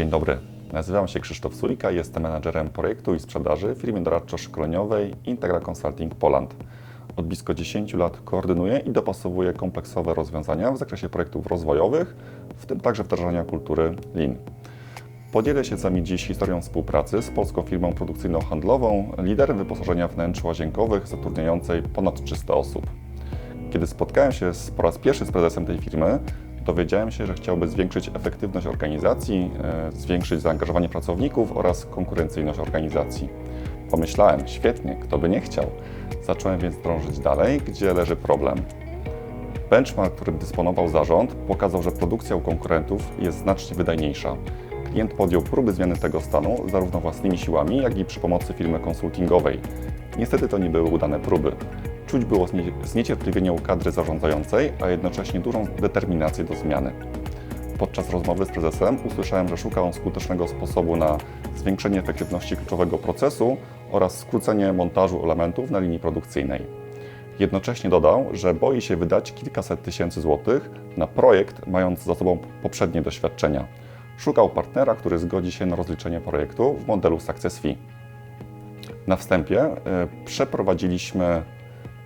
Dzień dobry. Nazywam się Krzysztof Sulika jestem menadżerem projektu i sprzedaży w firmie doradczo-szkoleniowej Integra Consulting Poland. Od blisko 10 lat koordynuję i dopasowuję kompleksowe rozwiązania w zakresie projektów rozwojowych, w tym także wdrażania kultury Lean. Podzielę się z Wami dziś historią współpracy z polską firmą produkcyjno-handlową, liderem wyposażenia wnętrz łazienkowych zatrudniającej ponad 300 osób. Kiedy spotkałem się z, po raz pierwszy z prezesem tej firmy, dowiedziałem się, że chciałby zwiększyć efektywność organizacji, e, zwiększyć zaangażowanie pracowników oraz konkurencyjność organizacji. Pomyślałem, świetnie, kto by nie chciał. Zacząłem więc drążyć dalej, gdzie leży problem. Benchmark, którym dysponował zarząd, pokazał, że produkcja u konkurentów jest znacznie wydajniejsza. Klient podjął próby zmiany tego stanu zarówno własnymi siłami, jak i przy pomocy firmy konsultingowej. Niestety to nie były udane próby. Czuć było znie- zniecierpliwienie u kadry zarządzającej, a jednocześnie dużą determinację do zmiany. Podczas rozmowy z prezesem usłyszałem, że szuka on skutecznego sposobu na zwiększenie efektywności kluczowego procesu oraz skrócenie montażu elementów na linii produkcyjnej. Jednocześnie dodał, że boi się wydać kilkaset tysięcy złotych na projekt, mając za sobą poprzednie doświadczenia. Szukał partnera, który zgodzi się na rozliczenie projektu w modelu Success Fee. Na wstępie e, przeprowadziliśmy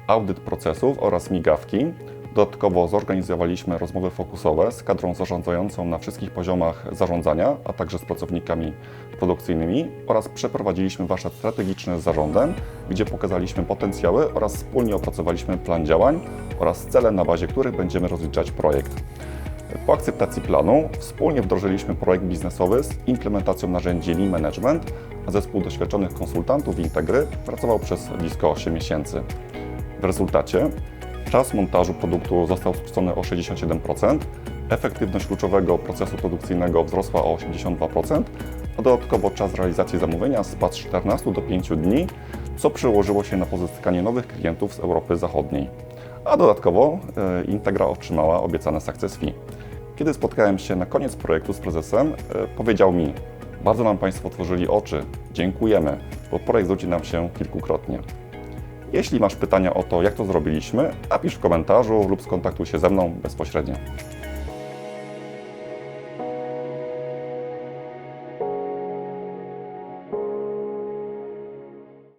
audyt procesów oraz migawki. Dodatkowo zorganizowaliśmy rozmowy fokusowe z kadrą zarządzającą na wszystkich poziomach zarządzania, a także z pracownikami produkcyjnymi oraz przeprowadziliśmy warsztat strategiczny z zarządem, gdzie pokazaliśmy potencjały oraz wspólnie opracowaliśmy plan działań oraz cele, na bazie których będziemy rozliczać projekt. Po akceptacji planu wspólnie wdrożyliśmy projekt biznesowy z implementacją narzędzi Lean Management, a zespół doświadczonych konsultantów Integry pracował przez blisko 8 miesięcy. W rezultacie czas montażu produktu został skrócony o 67%, efektywność kluczowego procesu produkcyjnego wzrosła o 82%, a dodatkowo czas realizacji zamówienia spadł z 14 do 5 dni, co przełożyło się na pozyskanie nowych klientów z Europy Zachodniej. A dodatkowo e, Integra otrzymała obiecane success fee. Kiedy spotkałem się na koniec projektu z prezesem, e, powiedział mi: Bardzo nam Państwo otworzyli oczy, dziękujemy, bo projekt zwróci nam się kilkukrotnie. Jeśli masz pytania o to, jak to zrobiliśmy, napisz w komentarzu lub skontaktuj się ze mną bezpośrednio.